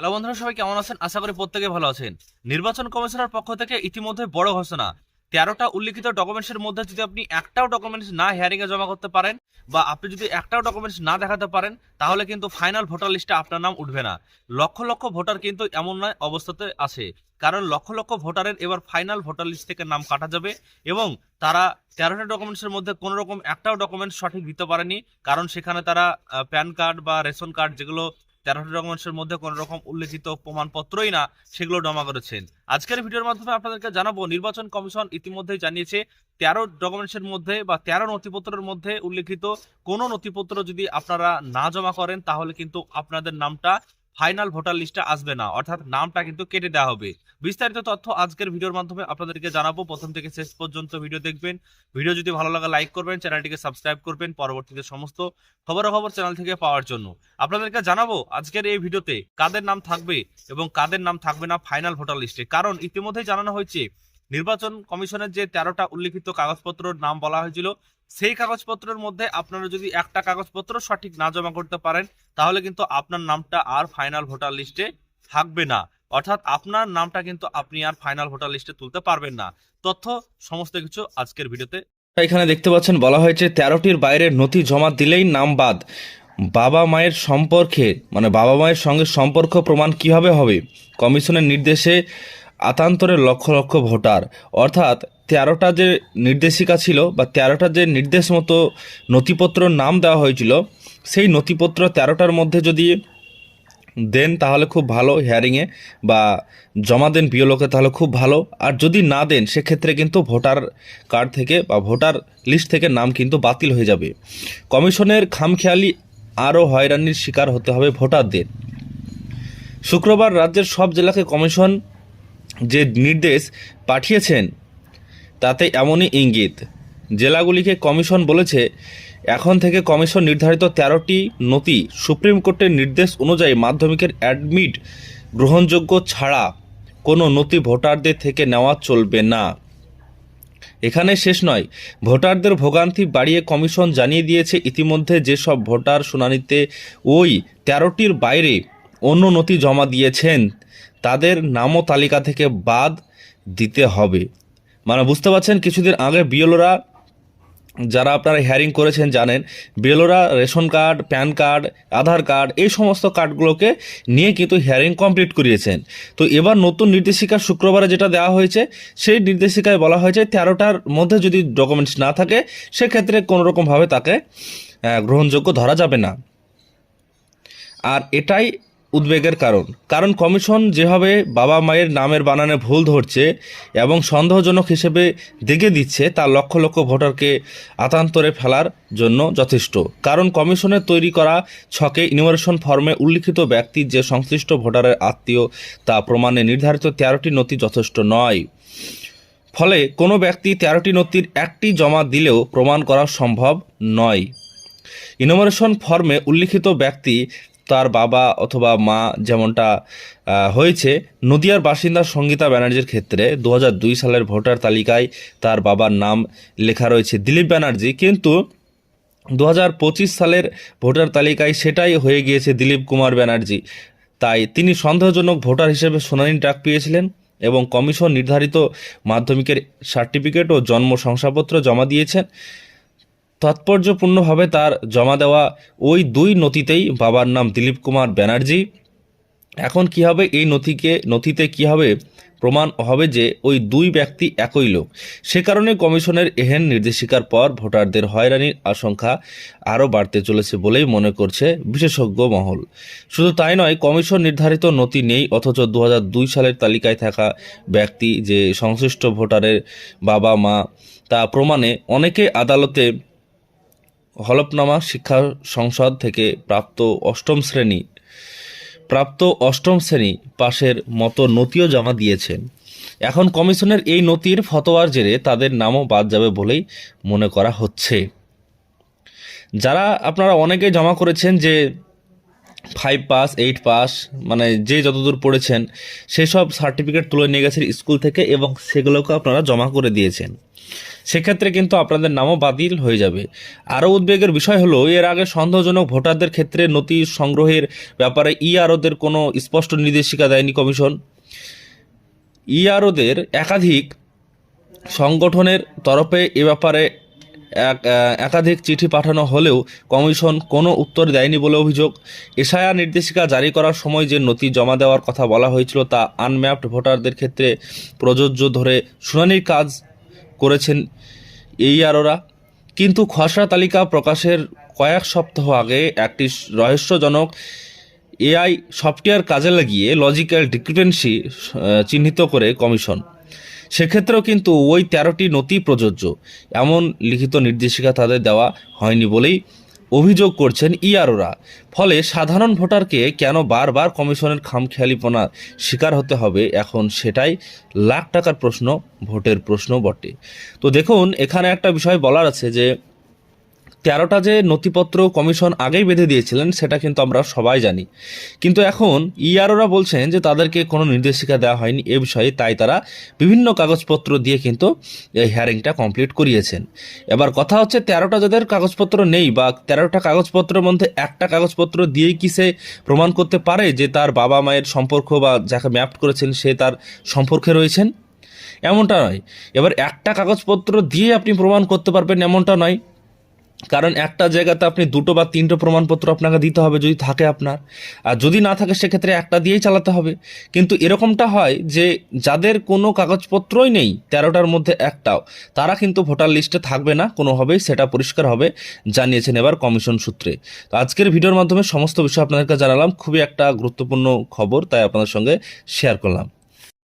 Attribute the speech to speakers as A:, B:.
A: Hello বন্ধুরা, সবাই কেমন আছেন? আশা করি প্রত্যেকে ভালো আছেন। নির্বাচন কমিশনের পক্ষ থেকে ইতিমধ্যে বড় ঘোষণা। তেরোটা উল্লিখিত ডকুমেন্টসের মধ্যে যদি আপনি একটাও ডকুমেন্টস না হিয়ারিং এ জমা করতে পারেন বা আপনি যদি একটাও ডকুমেন্টস না দেখাতে পারেন, তাহলে কিন্তু ফাইনাল ভোটার লিস্টে আপনার নাম উঠবে না। লক্ষ লক্ষ ভোটার কিন্তু এমন নয়, অবস্থাতে আছে। কারণ লক্ষ লক্ষ ভোটারের এবার ফাইনাল ভোটার লিস্ট থেকে নাম কাটা যাবে এবং তারা তেরোটা ডকুমেন্টসের মধ্যে কোনো রকম একটাও ডকুমেন্টস সঠিক দিতে পারেনি। কারণ সেখানে তারা প্যান কার্ড বা রেশন কার্ড যেগুলো তেরোটি ডকুমেন্টসের মধ্যে কোনো রকম উল্লেখিত প্রমাণপত্রই না, সেগুলো জমা করেছেন। আজকের ভিডিওর মাধ্যমে আপনাদেরকে জানাব, নির্বাচন কমিশন ইতিমধ্যেই জানিয়েছে, তেরো ডকুমেন্টসের মধ্যে বা তেরো নথিপত্রের মধ্যে উল্লেখিত কোনো নথিপত্র যদি আপনারা না জমা করেন, তাহলে কিন্তু আপনাদের নামটা ফাইনাল ভোটার লিস্টে আসবে না, অর্থাৎ নামটা কিন্তু কেটে দেওয়া হবে। বিস্তারিত তথ্য আজকের ভিডিওর মাধ্যমে আপনাদেরকে জানাব। প্রথম থেকে শেষ পর্যন্ত ভিডিও দেখবেন। ভিডিও যদি ভালো লাগে, লাইক করবেন, চ্যানেলটিকে সাবস্ক্রাইব করবেন। পরবর্তীতে সমস্ত খবরাখবর চ্যানেল থেকে পাওয়ার জন্য আপনাদেরকে জানাব আজকের এই ভিডিওতে কাদের নাম থাকবে এবং কাদের নাম থাকবে না ফাইনাল ভোটার লিস্টে। কারণ ইতিমধ্যেই জানানো হয়েছে নির্বাচন কমিশনের যে তেরোটা উল্লিখিত কাগজপত্রের নাম বলা হয়েছিল, সেই কাগজপত্রের মধ্যে আপনারা যদি একটা কাগজপত্র সঠিক না জমা করতে পারেন, তাহলে কিন্তু আপনার নামটা আর ফাইনাল ভোটার লিস্টে থাকবে না। অর্থাৎ আপনার নামটা কিন্তু আপনি আর ফাইনাল ভোটার লিস্টে তুলতে পারবেন না। তথ্য, সমস্ত কিছু আজকের ভিডিওতে।
B: এখানে দেখতে পাচ্ছেন, বলা হয়েছে তেরোটির বাইরে নথি জমা দিলেই নাম বাদ। বাবা মায়ের সম্পর্কে মানে বাবা মায়ের সঙ্গে সম্পর্ক প্রমাণ কীভাবে হবে? কমিশনের নির্দেশে আতান্তরে লক্ষ লক্ষ ভোটার। অর্থাৎ তেরোটা যে নির্দেশিকা ছিল বা তেরোটা যে নির্দেশ মতো নথিপত্র নাম দেওয়া হয়েছিল, সেই নথিপত্র তেরোটার মধ্যে যদি দেন তাহলে খুব ভালো হিয়ারিংয়ে বা জমা দেন বিওলোকে তাহলে খুব ভালো। আর যদি না দেন, সেক্ষেত্রে কিন্তু ভোটার কার্ড থেকে বা ভোটার লিস্ট থেকে নাম কিন্তু বাতিল হয়ে যাবে। কমিশনের খামখেয়ালি আরও হয়রানির শিকার হতে হবে ভোটারদের। শুক্রবার রাজ্যের সব জেলাকে কমিশন যে নির্দেশ পাঠিয়েছেন, তাতে এমনই ইঙ্গিত। জেলাগুলিকে কমিশন বলেছে, এখন থেকে কমিশন নির্ধারিত তেরোটি নথি সুপ্রিম কোর্টের নির্দেশ অনুযায়ী মাধ্যমিকের অ্যাডমিট গ্রহণযোগ্য ছাড়া কোনো নথি ভোটারদের থেকে নেওয়া চলবে না। এখানে শেষ নয়, ভোটারদের ভোগান্তি বাড়িয়ে কমিশন জানিয়ে দিয়েছে ইতিমধ্যে যেসব ভোটার শুনানিতে ওই তেরোটির বাইরে অন্য নথি জমা দিয়েছেন তাদের নামও তালিকা থেকে বাদ দিতে হবে। মানে বুঝতে পারছেন, কিছুদিন আগে বিএলওরা যারা আপনারা হিয়ারিং করেছেন জানেন, বিএলওরা ration card, PAN card, Aadhaar card, এই সমস্ত কার্ডগুলোকে নিয়ে কিন্তু হিয়ারিং কমপ্লিট করিয়েছেন। তো এবার নতুন নির্দেশিকা শুক্রবারে যেটা দেওয়া হয়েছে, সেই নির্দেশিকায় বলা হয়েছে তেরোটার মধ্যে যদি ডকুমেন্টস না থাকে, সেক্ষেত্রে কোনোরকমভাবে তাকে গ্রহণযোগ্য ধরা যাবে না। আর এটাই উদ্বেগের কারণ। কারণ কমিশন যেভাবে বাবা মায়ের নামের বানানে ভুল ধরছে এবং সন্দেহজনক হিসেবে দেখে দিচ্ছে, তা লক্ষ লক্ষ ভোটারকে আতান্তরে ফেলার জন্য যথেষ্ট। কারণ কমিশনের তৈরি করা ছকে ইনুমারেশন ফর্মে উল্লিখিত ব্যক্তির যে সংশ্লিষ্ট ভোটারের আত্মীয়, তা প্রমাণে নির্ধারিত তেরোটি নথি যথেষ্ট নয়। ফলে কোনো ব্যক্তি তেরোটি নথির একটি জমা দিলেও প্রমাণ করা সম্ভব নয়। ইনোমারেশন ফর্মে উল্লিখিত ব্যক্তি তার বাবা অথবা মা যেমনটা হয়েছে, নদিয়ার বাসিন্দা সঙ্গীতা ব্যানার্জির ক্ষেত্রে দু হাজার দুই সালের ভোটার তালিকায় তার বাবার নাম লেখা রয়েছে দিলীপ ব্যানার্জি। কিন্তু দু হাজার পঁচিশ সালের ভোটার তালিকায় সেটাই হয়ে গিয়েছে দিলীপ কুমার ব্যানার্জি। তাই তিনি সন্দেহজনক ভোটার হিসেবে শুনানি ডাক পেয়েছিলেন এবং কমিশন নির্ধারিত মাধ্যমিকের সার্টিফিকেট ও জন্ম শংসাপত্র জমা দিয়েছেন। তাৎপর্যপূর্ণভাবে তার জমা দেওয়া ওই দুই নথিতেই বাবার নাম দিলীপ কুমার ব্যানার্জি। এখন কি হবে? এই নথিকে, নথিতে কি হবে? প্রমাণ হবে যে ওই দুই ব্যক্তি একই লোক। সে কারণে কমিশনের এহেন নির্দেশিকার পর ভোটারদের হয়রানির আশঙ্কা আরও বাড়তে চলেছে বলেই মনে করছে বিশেষজ্ঞ মহল। শুধু তাই নয়, কমিশন নির্ধারিত নথি নেই, অথচ দু হাজার দুই সালের তালিকায় থাকা ব্যক্তি যে সংশ্লিষ্ট ভোটারের বাবা মা তা প্রমাণে অনেকে আদালতে হলফনামা শিক্ষা সংসদ থেকে প্রাপ্ত অষ্টম শ্রেণি, প্রাপ্ত অষ্টম শ্রেণি পাশের মতো নথিও জমা দিয়েছেন। এখন কমিশনের এই নথির ফতোয়ার জেরে তাদের নামও বাদ যাবে বলেই মনে করা হচ্ছে। যারা আপনারা অনেকে জমা করেছেন যে ফাইভ পাস এইট পাস মানে যে যতদূর পড়েছেন, সেসব সার্টিফিকেট তুলে নিয়ে গেছেন স্কুল থেকে এবং সেগুলোকে আপনারা জমা করে দিয়েছেন। সেক্ষেত্রে কিন্তু আপনাদের নামও বাতিল হয়ে যাবে। আরও উদ্বেগের বিষয় হলো, এর আগে সন্দেহজনক ভোটারদের ক্ষেত্রে নথি সংগ্রহের ব্যাপারে ইআরওদের কোনো স্পষ্ট নির্দেশিকা দেয়নি কমিশন। ইআরওদের একাধিক সংগঠনের তরফে এ ব্যাপারে এক একাধিক চিঠি পাঠানো হলেও কমিশন কোনো উত্তর দেয়নি বলে অভিযোগ। এসআইআর নির্দেশিকা জারি করার সময় যে নথি জমা দেওয়ার কথা বলা হয়েছিল তা আনম্যাপড ভোটারদের ক্ষেত্রে প্রযোজ্য ধরে শুনানির কাজ করেছেন এই আরোরা। কিন্তু খসড়া তালিকা প্রকাশের কয়েক সপ্তাহ আগে একটি রহস্যজনক এআই সফটওয়্যার কাজে লাগিয়ে লজিক্যাল ডিক্রিপেন্সি চিহ্নিত করে কমিশন। সেক্ষেত্রেও কিন্তু ওই তেরোটি নথি প্রযোজ্য। এমন লিখিত নির্দেশিকা তাদের দেওয়া হয়নি বলেই অভিযোগ করছেন ইয়ারোরা। ফলে সাধারণ ভোটারকে কেন বারবার কমিশনের খামখেয়ালিপনা শিকার হতে হবে? এখন সেটাই লাখ টাকার প্রশ্ন, ভোটের প্রশ্ন বটে। তো দেখুন, এখানে একটা বিষয় বলার আছে যে তেরোটা যে নথিপত্র কমিশন আগেই বেঁধে দিয়েছিলেন, সেটা কিন্তু আমরা সবাই জানি। কিন্তু এখন ইআরওরা বলছেন যে তাদেরকে কোনো নির্দেশিকা দেওয়া হয়নি এ বিষয়ে, তাই তারা বিভিন্ন কাগজপত্র দিয়ে কিন্তু এই হিয়ারিংটা কমপ্লিট করিয়েছেন। এবার কথা হচ্ছে তেরোটা যাদের কাগজপত্র নেই বা তেরোটা কাগজপত্রের মধ্যে একটা কাগজপত্র দিয়েই কি সে প্রমাণ করতে পারে যে তার বাবা মায়ের সম্পর্ক বা যাকে ম্যাপ করেছেন সে তার সম্পর্কে রয়েছেন? এমনটা নয়। এবার একটা কাগজপত্র দিয়ে আপনি প্রমাণ করতে পারবেন এমনটা নয়। কারণ একটা জায়গাতে আপনি দুটো বা তিনটে প্রমাণপত্র আপনাকে দিতে হবে যদি থাকে আপনার। আর যদি না থাকে, সেক্ষেত্রে একটা দিয়েই চালাতে হবে। কিন্তু এরকমটা হয় যে, যাদের কোনো কাগজপত্রই নেই, তেরোটার মধ্যে একটাও, তারা কিন্তু ভোটার লিস্টে থাকবে না, কোনোভাবেই সেটা পরিষ্কার হবে, জানিয়েছেন এবার কমিশন সূত্রে। তো আজকের ভিডিওর মাধ্যমে সমস্ত বিষয় আপনাদেরকে জানালাম। খুবই একটা গুরুত্বপূর্ণ খবর, তাই আপনাদের সঙ্গে শেয়ার করলাম।